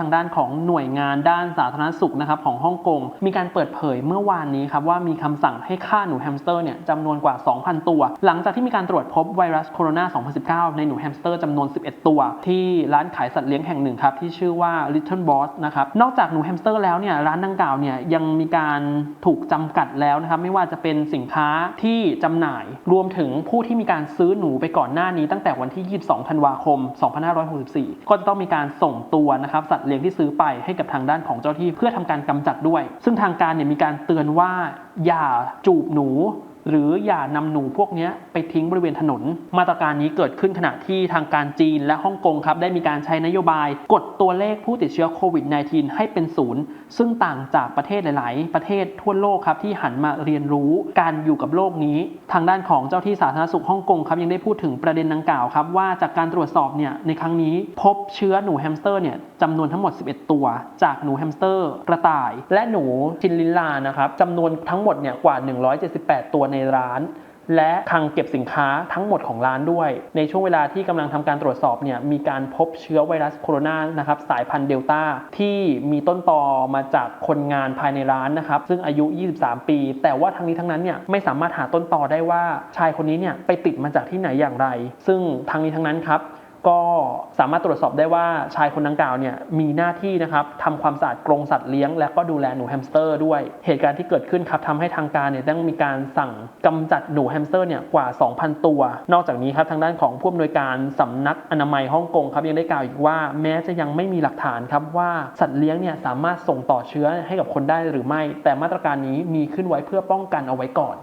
ทางด้านของหน่วยงานด้านสาธารณสุขนะครับของฮ่องกงมีการเปิดเผยเมื่อวานนี้ครับว่ามีคำสั่งให้ฆ่าหนูแฮมสเตอร์เนี่ยจำนวนกว่า 2,000 ตัว หลังจากที่มีการตรวจพบไวรัสโคโรนา 2019 ในหนูแฮมสเตอร์จำนวน 11 ตัว ที่ร้านขายสัตว์เลี้ยงแห่งหนึ่งครับที่ชื่อว่า Little Boss นะครับนอกจากหนูแฮมสเตอร์แล้วเนี่ยร้านดังกล่าวเนี่ยยังมีการถูกจำกัดแล้วนะครับไม่ว่าจะเป็นสินค้าที่จำหน่าย รวมถึงผู้ที่มีการซื้อหนูไปก่อนหน้านี้ตั้งแต่วันที่ 22 ธันวาคม 2564 ก็จะต้องมีการส่งตัวนะครับสัตวเลี้ยงที่ซื้อไปให้กับทางด้านของเจ้าหน้าที่เพื่อทำการกำจัดด้วย ซึ่งทางการเนี่ยมีการเตือนว่าอย่าจูบหนู หรืออย่านำหนูพวกนี้ไปทิ้งบริเวณถนน มาตรการนี้เกิดขึ้นขณะที่ทางการจีนและฮ่องกงครับได้มีการใช้นโยบาย กดตัวเลขผู้ติดเชื้อโควิด -19 ให้เป็นศูนย์ซึ่งต่างจากประเทศหลาย ๆ ประเทศทั่วโลกครับที่หันมาเรียนรู้การอยู่กับโลกนี้ ทางด้านของเจ้าที่สาธารณสุขฮ่องกงครับยังได้พูดถึงประเด็นดังกล่าวครับว่าจากการตรวจสอบเนี่ยในครั้งนี้พบเชื้อหนูแฮมสเตอร์เนี่ยจำนวนทั้งหมด 11 ตัว จากหนูแฮมสเตอร์ กระต่าย และหนูชินลินลานะครับจำนวนทั้งหมดเนี่ยกว่า 178 ตัวในร้าน และคลังเก็บสินค้าทั้งหมดของร้านด้วย ในช่วงเวลาที่กำลังทำการตรวจสอบเนี่ยมีการพบเชื้อไวรัสโคโรนานะครับสายพันธุ์เดลต้าที่มีต้นตอมาจากคนงานภายในร้านนะครับซึ่งอายุ 23 ปี แต่ว่าทั้งนี้ทั้งนั้นเนี่ยไม่สามารถหาต้นตอได้ว่าชายคนนี้เนี่ยไปติดมาจากที่ไหนอย่างไร ซึ่งทั้งนี้ทั้งนั้นครับ ก็สามารถตรวจสอบได้ว่าชายคนดังกล่าวเนี่ยมีหน้าที่นะครับทำความสะอาดกรงสัตว์เลี้ยง และก็ดูแลหนูแฮมสเตอร์ด้วย เหตุการณ์ที่เกิดขึ้นครับทำให้ทางการเนี่ยต้องมีการสั่งกำจัดหนูแฮมสเตอร์เนี่ยกว่า 2,000 ตัว นอกจากนี้ครับทางด้านของผู้อำนวยการสำนักอนามัยฮ่องกงครับยังได้กล่าวอีกว่า แม้จะยังไม่มีหลักฐานครับว่าสัตว์เลี้ยงเนี่ยสามารถส่งต่อเชื้อให้กับคนได้หรือไม่ แต่มาตรการนี้มีขึ้นไว้เพื่อป้องกันเอาไว้ก่อน